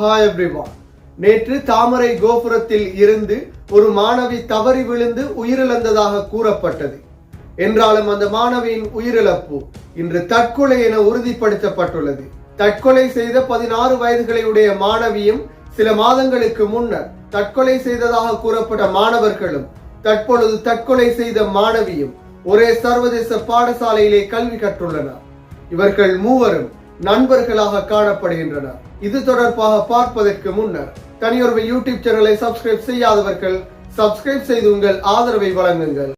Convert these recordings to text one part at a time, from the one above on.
Hi everyone நேற்று தாமரை கோபுரத்தில் இருந்து ஒரு மாணவி தவறி விழுந்து உயிரிழந்ததாக கூறப்பட்டது. என்றாலும் அந்த மாணவியின் உயிரிழப்பு இன்று தற்கொலை என உறுதிப்படுத்தப்பட்டுள்ளது. தற்கொலை செய்த பதினாறு வயதுகளையுடைய மாணவியும் சில மாதங்களுக்கு முன்னர் தற்கொலை செய்ததாக கூறப்பட்ட மாணவர்களும் தற்பொழுது தற்கொலை செய்த மாணவியும் ஒரே சர்வதேச பாடசாலையிலே கல்வி கற்றுள்ளனர். இவர்கள் மூவரும் நண்பர்களாக காணப்படுகின்றனர் இது தொடர்பாக பார்ப்பதற்கு முன்னர் தனியொரு யூடியூப் சேனலை சப்ஸ்கிரைப் செய்யாதவர்கள் சப்ஸ்கிரைப் செய்து உங்கள் ஆதரவை வழங்குங்கள்.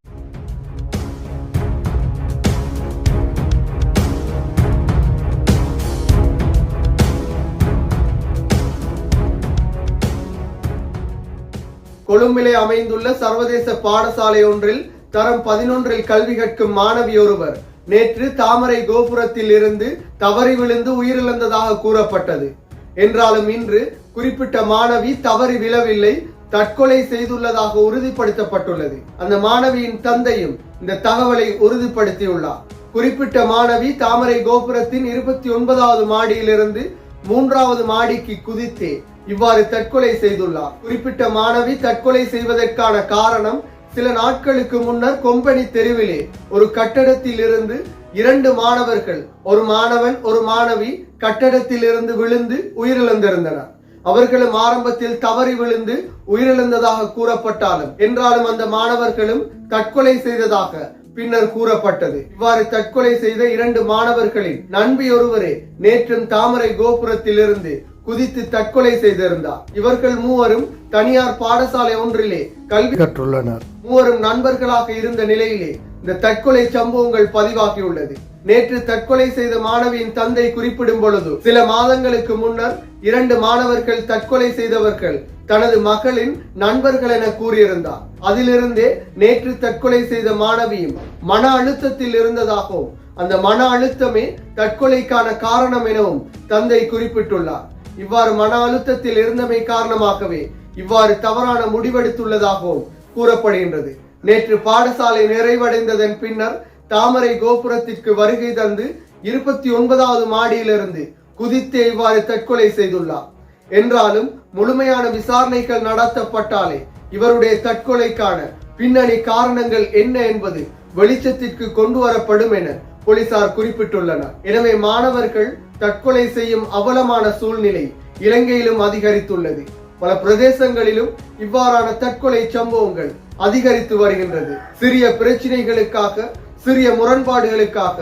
கொழும்பிலே அமைந்துள்ள சர்வதேச பாடசாலை ஒன்றில் தரம் பதினொன்றில் கல்வி கற்கும் மாணவி ஒருவர் நேற்று தாமரை கோபுரத்தில் இருந்து தவறி விழுந்து உயிரிழந்ததாக கூறப்பட்டது. என்றாலும் இன்று குறிப்பிட்ட மாணவி தவறி விழவில்லை தற்கொலை செய்துள்ளதாக உறுதிப்படுத்தப்பட்டுள்ளது. அந்த மாணவியின் தந்தையும் இந்த தகவலை உறுதிப்படுத்தியுள்ளார். குறிப்பிட்ட மாணவி தாமரை கோபுரத்தின் இருபத்தி ஒன்பதாவது மாடியிலிருந்து மூன்றாவது மாடிக்கு குதித்தே இவ்வாறு தற்கொலை செய்துள்ளார். குறிப்பிட்ட மாணவி தற்கொலை செய்வதற்கான காரணம் சில நாட்களுக்கு முன்னர் கொம்பனி தெருவிலே ஒரு கட்டடத்தில் இருந்து இரண்டு மாணவர்கள் ஒரு மாணவன் ஒரு மாணவி கட்டடத்தில் இருந்து விழுந்து உயிரிழந்திருந்தனர். அவர்களும் ஆரம்பத்தில் தவறி விழுந்து உயிரிழந்ததாக கூறப்பட்டாலும் என்றாலும் அந்த மாணவர்களும் தற்கொலை செய்ததாக பின்னர் கூறப்பட்டது. இவ்வாறு தற்கொலை செய்த இரண்டு மாணவர்களின் நண்பி ஒருவரே நேற்றும் தாமரை கோபுரத்திலிருந்து குதித்து தற்கொலை செய்திருந்தார். இவர்கள் மூவரும் தனியார் பாடசாலை ஒன்றிலே கல்வி கற்றுள்ளனர். மூவரும் நண்பர்களாக இருந்த நிலையிலே இந்த தற்கொலை சம்பவங்கள் பதிவாகியுள்ளது. நேற்று தற்கொலை செய்த மாணவியின் தந்தை குறிப்பிடும் பொழுது சில மாதங்களுக்கு முன்னர் இரண்டு மாணவர்கள் தற்கொலை செய்தவர்கள் தனது மகளின் நண்பர்கள் என கூறியிருந்தார். அதிலிருந்தே நேற்று தற்கொலை செய்த மாணவியும் மன அழுத்தத்தில் இருந்ததாகவும் அந்த மன அழுத்தமே தற்கொலைக்கான காரணம் எனவும் தந்தை குறிப்பிட்டுள்ளார். இவ்வாறு மன அழுத்தத்தில் இருந்தமை காரணமாகவே இவ்வாறு தவறான முடிவெடுத்துள்ளதாகவும் கூறப்படுகின்றது. நேற்று பாடசாலை நிறைவடைந்ததன் பின்னர் தாமரை கோபுரத்திற்கு வருகை தந்து இருபத்தி ஒன்பதாவது மாடியிலிருந்து குதித்தே இவ்வாறு தற்கொலை செய்துள்ளார். என்றாலும் முழுமையான விசாரணைகள் நடத்தப்பட்டாலே இவருடைய தற்கொலைக்கான பின்னணி காரணங்கள் என்ன என்பது வெளிச்சத்திற்கு கொண்டு வரப்படும் என போலீசார் குறிப்பிட்டுள்ளனர். எனவே மாணவர்கள் தற்கொலை செய்யும் அவலமான சூழ்நிலை இலங்கையிலும் அதிகரித்துள்ளது. பல பிரதேசங்களிலும் இவ்வாறான தற்கொலை சம்பவங்கள் அதிகரித்து வருகின்றது. சிறிய பிரச்சனைகளுக்காக சிறிய முரண்பாடுகளுக்காக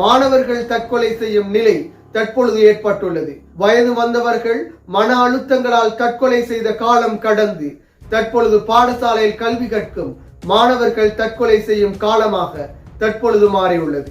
மாணவர்கள் தற்கொலை செய்யும் நிலை தற்பொழுது ஏற்பட்டுள்ளது. வயது வந்தவர்கள் மன அழுத்தங்களால் தற்கொலை செய்த காலம் கடந்து தற்பொழுது பாடசாலையில் கல்வி கற்கும் மாணவர்கள் தற்கொலை செய்யும் காலமாக தற்பொழுது மாறியுள்ளது.